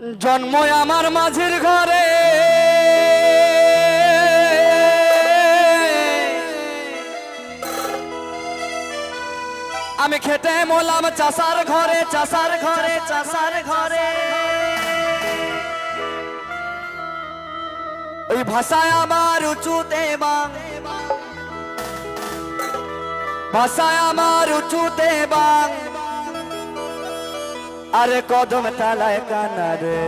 জন্ম আমার মাঝির ঘরে। আমি খেটে মোলাম চাষার ঘরে চাষার ঘরে চাষার ঘরে। ওই ভাষায় আমার উঁচুতে বাং ভাষায় আমার উঁচুতে বাং আরে কদম তালায় কানা রে।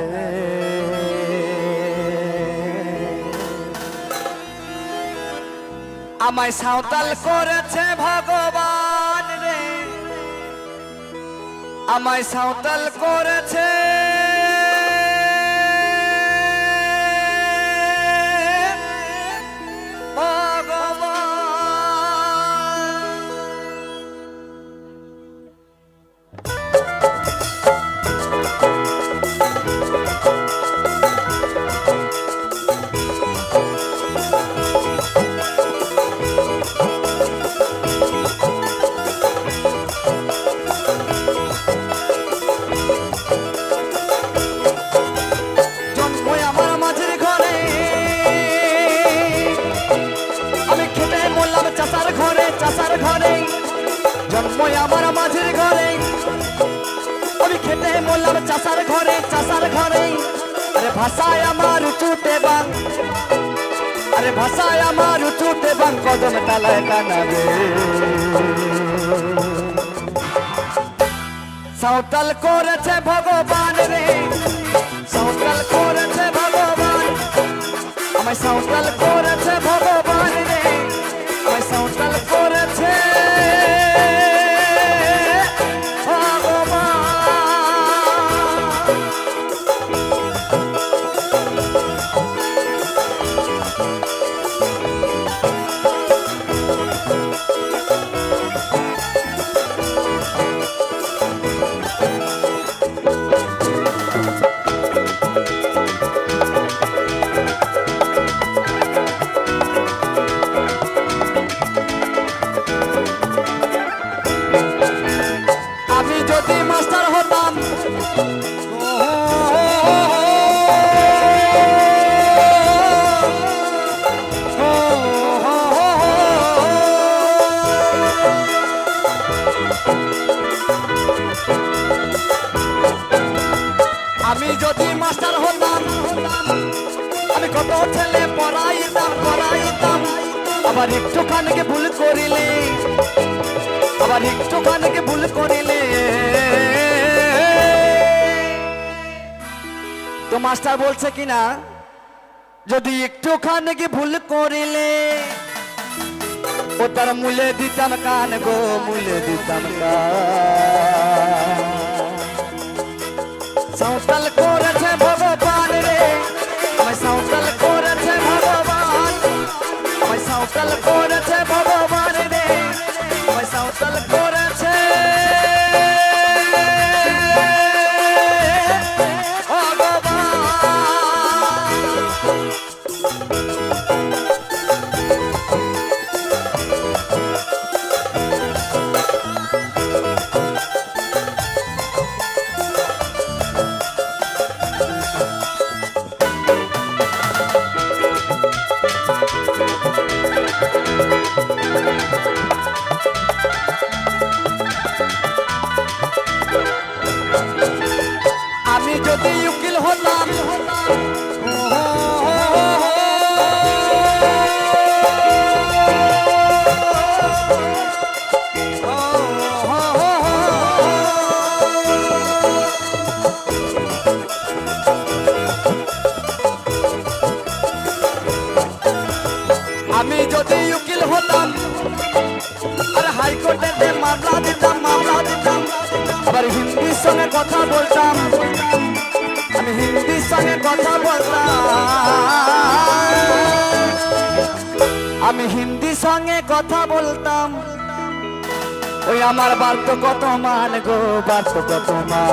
আমায় সাঁওতাল করেছে ভগবান রে। আমায় সাঁওতাল করেছে আমি খেতে চাষার ঘরে চাষার ঘরে। আরে ভাষায় আমার উঁচুতে বাং আরে ভাষায় আমার উঁচুতে বাং কদম তালায় কানাবে সাঁওতাল করেছে ভগবান রে। সাঁওতাল করেছে ভগবান। আমায় সাঁওতাল করেছে যদি মাস্টার হতাম। আমি যদি মাস্টার হতাম, আমি কত ছেলে পড়াইতাম পড়াইতাম। আবার একটুখানিকে ভুল করিলে, আবার একটুখানিকে তো মাস্টার বলছে কিনা? যদি একটুখানিকে ভুল করিলে, ও তার মূলে দিতাম কান গো, মূলে দিতাম কান। সাঁওতাল করেছে যদি উকিল হতাম, আর হাইকোর্টে মামলা দিতাম মামলা দিতাম, আবার হিন্দির সঙ্গে কথা বলতাম। আমি হিন্দির সঙ্গে কথা বলতাম। আমি হিন্দির সঙ্গে কথা বলতাম। ওই আমার বার্ত কত মান গো বার্ত কত মান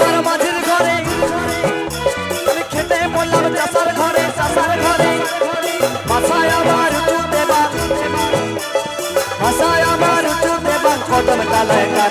জ্বালায়